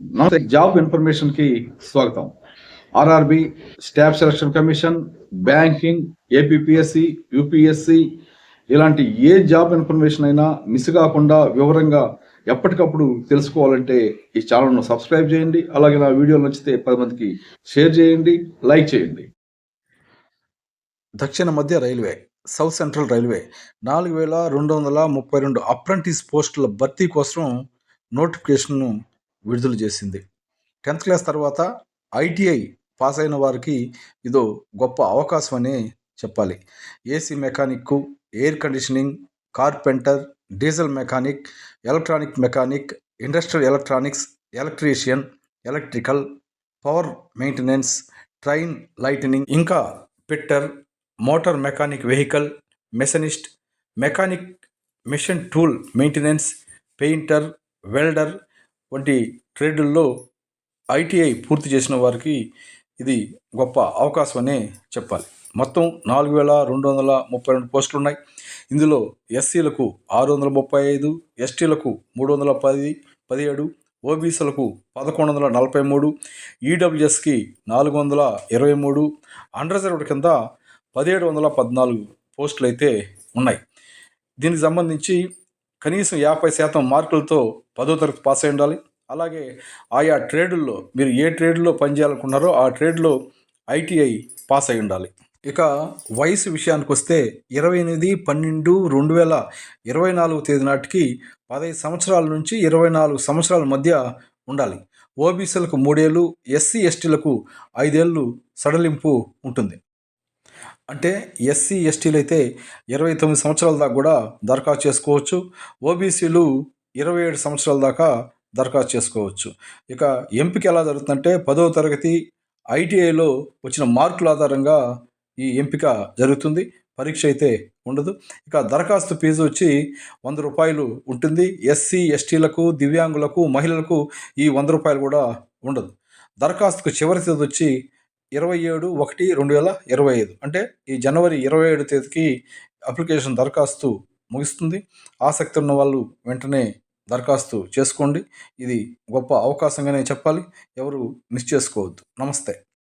నమస్తే జాబ్ ఇన్ఫర్మేషన్కి స్వాగతం. RRB staff selection commission banking APSC UPSC ఇలాంటి ఏ జాబ్ ఇన్ఫర్మేషన్ అయినా మిస్ కాకుండా వివరంగా ఎప్పటికప్పుడు తెలుసుకోవాలంటే ఈ ఛానల్ను సబ్స్క్రైబ్ చేయండి అలాగే నా వీడియోలు నచ్చితే పది మందికి షేర్ చేయండి లైక్ చేయండి. దక్షిణ మధ్య రైల్వే సౌత్ సెంట్రల్ రైల్వే నాలుగు వేల రెండు వందల ముప్పై రెండు అప్రెంటిస్ పోస్టుల భర్తీ కోసం నోటిఫికేషన్ను విడుదల చేసింది. టెన్త్ క్లాస్ తర్వాత ఐటీఐ పాస్ అయిన వారికి ఇదో గొప్ప అవకాశం అనే చెప్పాలి. AC mechanic air conditioning carpenter diesel mechanic electronic mechanic industrial electronics electrician electrical power maintenance train lightning ఇంకా fitter motor mechanic vehicle machinist mechanic machine tool maintenance painter welder వంటి ట్రేడుల్లో ఐటీఐ పూర్తి చేసిన వారికి ఇది గొప్ప అవకాశం అనే చెప్పాలి. మొత్తం నాలుగు వేల రెండు వందల ముప్పై రెండు పోస్టులు ఉన్నాయి ఇందులో ఎస్సీలకు ఆరు వందల ముప్పై ఐదు ఎస్టీలకు మూడు వందల పది పదిహేడు ఓబీసీలకు పదకొండు వందల నలభై మూడు ఈడబ్ల్యూఎస్కి నాలుగు వందల ఇరవై మూడు అన్రిజర్వ్డ్ కింద పదిహేడు వందల పద్నాలుగు పోస్టులు అయితే ఉన్నాయి. దీనికి సంబంధించి కనీసం యాభై శాతం మార్కులతో పదో తరగతి పాస్ అయి ఉండాలి. అలాగే ఆయా ట్రేడుల్లో మీరు ఏ ట్రేడ్లో పనిచేయాలనుకున్నారో ఆ ట్రేడ్లో ఐటీఐ పాస్ అయి ఉండాలి. ఇక వయసు విషయానికి వస్తే ఇరవై ఎనిమిది పన్నెండు రెండు వేల ఇరవై నాలుగు తేదీ నాటికి పదహైదు సంవత్సరాల నుంచి ఇరవై నాలుగు సంవత్సరాల మధ్య ఉండాలి. ఓబీసీలకు మూడేళ్ళు ఎస్సీ ఎస్టీలకు ఐదేళ్ళు సడలింపు ఉంటుంది. అంటే ఎస్సీ ఎస్టీలు అయితే ఇరవై తొమ్మిది సంవత్సరాల దాకా కూడా దరఖాస్తు చేసుకోవచ్చు. ఓబీసీలు ఇరవై ఏడు సంవత్సరాల దాకా దరఖాస్తు చేసుకోవచ్చు. ఇక ఎంపిక ఎలా జరుగుతుందంటే పదవ తరగతి ఐటీఐలో వచ్చిన మార్కుల ఆధారంగా ఈ ఎంపిక జరుగుతుంది. పరీక్ష అయితే ఉండదు. ఇక దరఖాస్తు ఫీజు వచ్చి వంద రూపాయలు ఉంటుంది. ఎస్సీ ఎస్టీలకు దివ్యాంగులకు మహిళలకు ఈ వంద రూపాయలు కూడా ఉండదు. దరఖాస్తుకు చివరి తేదీ వచ్చి ఇరవై ఏడు ఒకటి రెండు వేల ఇరవై ఐదు. అంటే ఈ జనవరి ఇరవై ఏడు తేదీకి అప్లికేషన్ దరఖాస్తు ముగుస్తుంది. ఆసక్తి ఉన్న వాళ్ళు వెంటనే దరఖాస్తు చేసుకోండి. ఇది గొప్ప అవకాశంగానే చెప్పాలి. ఎవరు మిస్ చేసుకోవద్దు. నమస్తే.